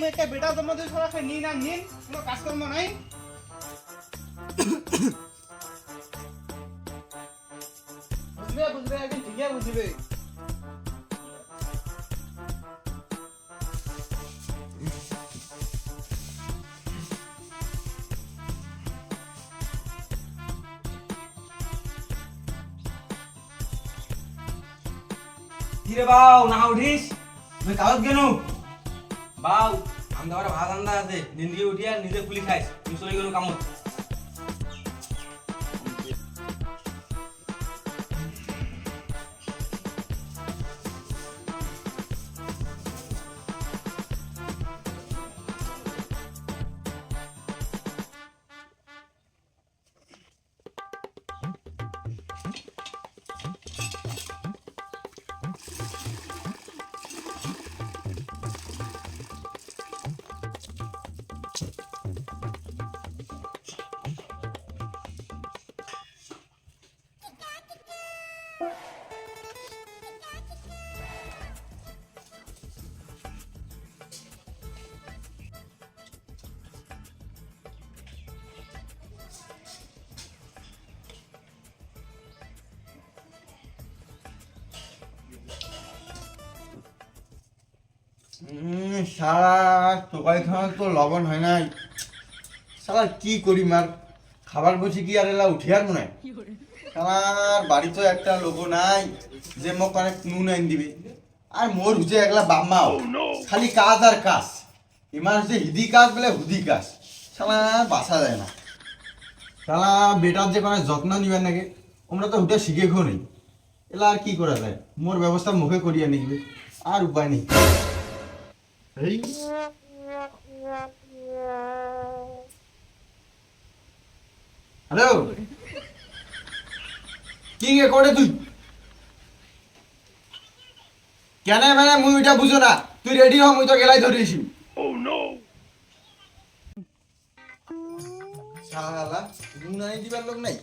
মেয়েকে বেটা দিয়ে সরাসরি নিন আর নিন, কোনো কাজকর্ম নাই? বুঝবে বুঝবে একদিন ঠিকই বুঝবে। কিরে বাউ, না উঠিস? তুই কাগজ কেন? বাউ, আমি আমার ভাত আন্দা আছে নিন দিয়ে উঠিয়া নিজে খুলি খাইস। তুই গেল কামত। সারা তরকারি খাওয়ার তো লবণ হয় নাই। সারা কি করি মার খাবার বসে কি আর এলা উঠে আর মনে হয় আমার বাড়ি তো একটা লোক নাই যে মোক অনেক নুন আইন দিবে আর মোর হুজে একলা বাম্মাও খালি কাজ আর কাজ। ইমান হচ্ছে হিদি কাজ বলে হুদি কাজ। সালা বাসা যায় না। সালা বেটার যে কোনো যত্ন নিবেন নাকি? আমরা তো হুটে শিখে খো নেই এলা আর কি করা যায়? মোর ব্যবস্থা মুখে করিয়া নিবে আর উপায় নেই এই হ্যালো? কি গে করে তুই? কেন মানে মুই এটা বুঝো না? তুই রেডি হ মুই তো গেলাই ধরিয়েছি। শালা নুন দিবার লোক নাই?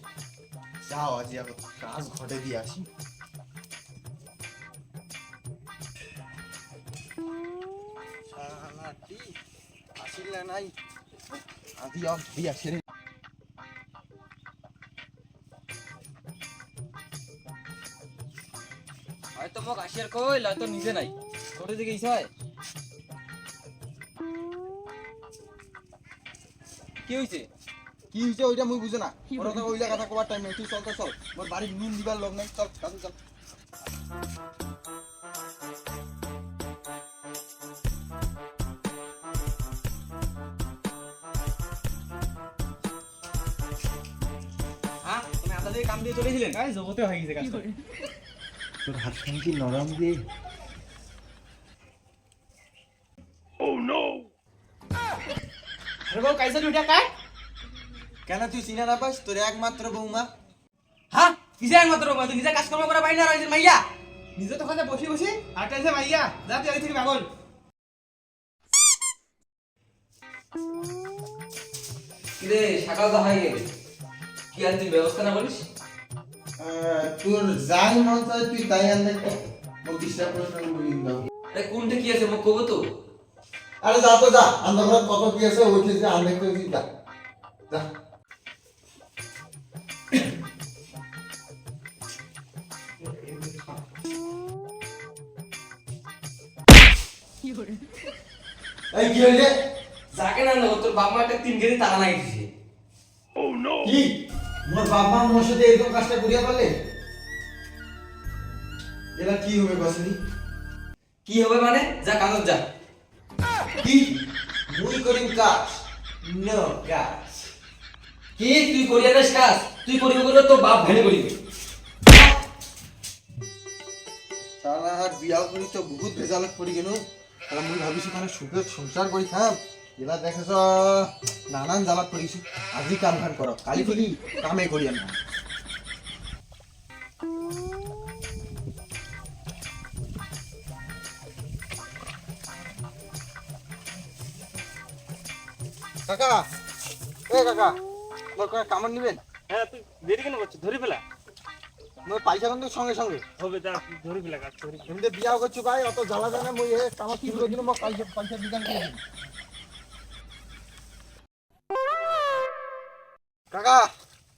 যাও আজ কাজ ঘটে দিয়ে আসি। হয়তো মোক আসিয়ার কইল হয়তো নিজে নাই ছোট দিকে ইসায় কি হইছে কি হইছে ওইটা মুই বুঝো না ওরা কথা কবার টাইম নেই তুই চল তো চল মোর বাড়ির নুন দিবার লোক নাই চল কাজে চল দিয়ে চলেছিলেন? গাই জগতে হয়ে গেছে কাজ তোর হাত কি নরম দিয়ে আরে বউ কাইছে উঠা কাই কেন তুই চিনা না পাস? তোর একমাত্র বৌমা। হ্যাঁ কিসে একমাত্র তুই নিজে কাজকর্ম করা পাই না রয়েছে মাইয়া? নিজে তো খাতে বসে বসে আর টাইছে মাইয়া। যা তুই আগে থেকে পাগল কিরে সকাল তো হয়ে গেল কি আর তুই ব্যবস্থা না করিস? আহ, তোর যাই মন চায় তুই তাই আনলে মোক ডিস্টার্ব করে না বলি দাও আরে কোনটা কি আছে মোক কব তো। আরে যা তো যা আন্দাজ কত কি আছে ওইটি যে আনলে তো যা। যা। এই কি হইলে? যাকে না নেব তোর বাবা একটা তিন কেজি টাকা নাই দিছে। কি? মোর বাবা মোর সাথে এরকম কাজটা করিয়া পারলে এরা কি হবে বাসনি? কি হবে মানে? যা কাগজ যা। কি? মুই করিম কাজ। নো কাজ। কি? তুই করিয়া বেশ কাজ? তুই করিবে করলে তো বাপ ভেঙে করিবে। সারা হাত বিয়া করি তো বহুত ভেজালত পড়ি গেল। তাহলে মুই ভাবিছি মানে সুখে সংসার করি খাম এলা দেখেছ নানান জ্বালাত পড়িছি আজি কাম খান করো কালি থেকে কামে করি না। কাকা এ কাকা মোর কোনো কামড় নিবেন? হ্যাঁ তুই দেরি কেন করছিস? ধরি ফেলা। মই পয়সা কিন্তু সঙ্গে সঙ্গে। হবে যা ধরি ফেলা কাজ করি এমনি বিয়া করছ ভাই অত জ্বালা জানে মই আমার কি করে দিন মই পয়সা পয়সা দিদান করে দিন কাকা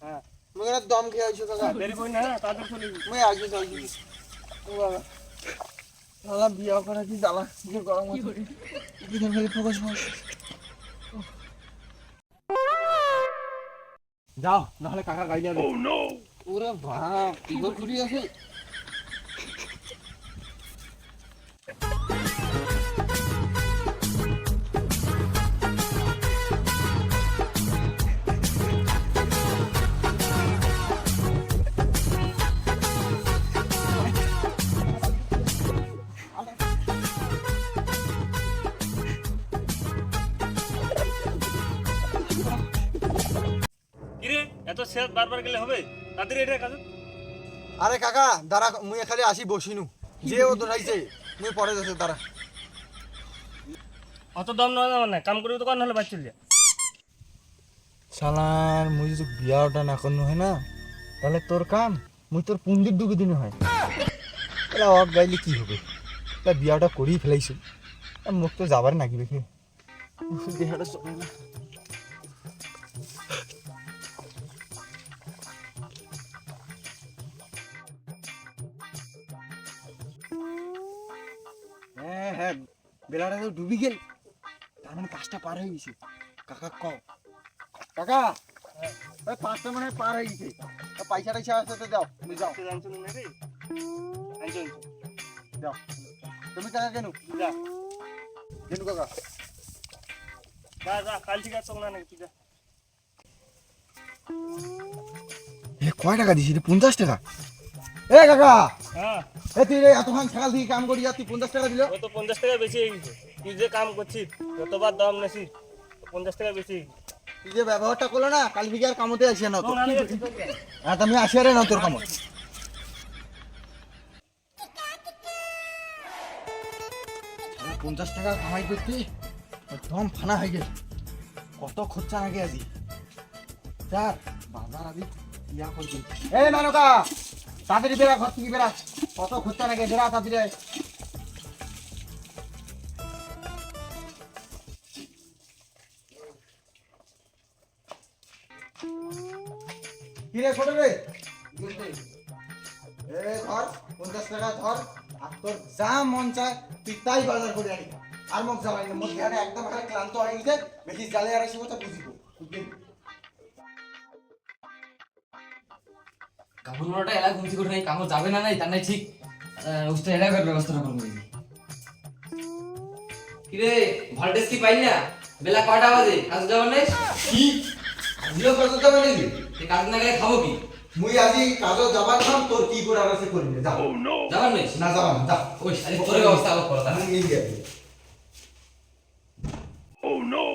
হ্যাঁ। মই দম খেয়ে আছো কাকা। দেরি কই না তাদের চলে মই আইছো যাই ও বাবা। শালা বিয়া করা কি জ্বালা? কি গরম হচ্ছে দিদান খালি ফোকাস বস যাও নাহলে কাকা গাড়ি নো। ওরে বাপ কি ঘুরি আছে। বারবার গেলে হবে? তাদের এটা কাজ। আরে কাকা দাঁড়া মুই খালি আসি বসিনু। যে ও দৌড়াইছে মুই পরে যাচ্ছে দাঁড়া। অত দম নয় না কাম করবি তো কর নাহলে বাড়ি চলে যা। শালার মুই যদি বিয়াটা না করনু হয় না? তাহলে তোর কাম মুই তোর পুঞ্জির ডুবে দিনে হয়। তাহলে অক গাইলে কি হবে? তা বিয়াটা করেই ফেলাইছো। আর মুখ তো যাবার নাকি দেখে। দেহাটা চলে না। বেলাটা তো ডুবি গেল। তার মানে পাঁচটা পার হয়ে গেছে। কাকা কও। কাকা পাঁচটা মানে পার হয়ে গেছে। পয়সা টয়সা আছে তো দাও তুমি যাও। যাও। তুমি কাকা কেন? যা কেন কাকা? যা যা কাল ঠিক আছে না নাকি যা। এ কয় টাকা দিছি পঞ্চাশ টাকা? এ কাকা! হ্যাঁ। এ তুই রে এতক্ষণ সকাল থেকে কাম করি তুই পঞ্চাশ টাকা দিল? ও তো পঞ্চাশ টাকা বেশি তুই যে কাম করছিস যতবার দাম নেছি পঞ্চাশ টাকা বেশি তুই যে ব্যবহারটা করল না কাল থেকে কামতে আসিয়া না তো তো নাহলে যাচ্ছি তো যা। আর তুমি আসিয়া রে না তোর কামত। পঞ্চাশ টাকা কামাই করতে একদম ফানা হয়ে গেল কত খরচা আগে আজি। স্যার বাজার আজি ইয়া করছি। এ নানকা তাড়াতাড়ি বেড়া ঘর থেকে বেড়া কত খরচা লাগে বেড়া তাড়াতাড়ি আয়। কি রে ছোট রে? ধর, পঞ্চাশ টাকা ধর, আর তোর যা মন চায়, তুই তাই বাজার করে আনি আর মোক জ্বালাই না এখানে একদম ক্লান্ত হয়ে গেছে, বেশি জ্বালে আর আসি কথা বুঝিব কাপড় মোড়াটা এলা ঘুমছি করে নাই কামড় যাবে না নাই তার নাই ঠিক। ওটা এলাকার ব্যবস্থাটা করব কিরে ভল্টেজ কি পাই না? বেলা কয়টা বাজে? কাজ যাবার নেই কি? আজিও কত যাবে নাকি? কাজ না গেলে খাব কি? মুই আজি কাজত যাবার নাম তোর কি করে আর আছে করিবে যা যাবার নেই? না যাবার না যা। ওই আরে তোর ব্যবস্থা আবার করো তাহলে। নিয়ে যাবি Oh no!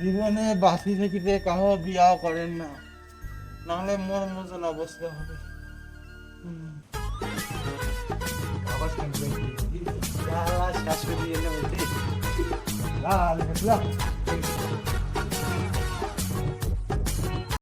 জীবনে বাসি থাকিতে কাহো বিয়াও করেন না নাহলে মোর মতন অবস্থা হবে। শাশুড়ি এনে বলছে, "লা, লা, লা,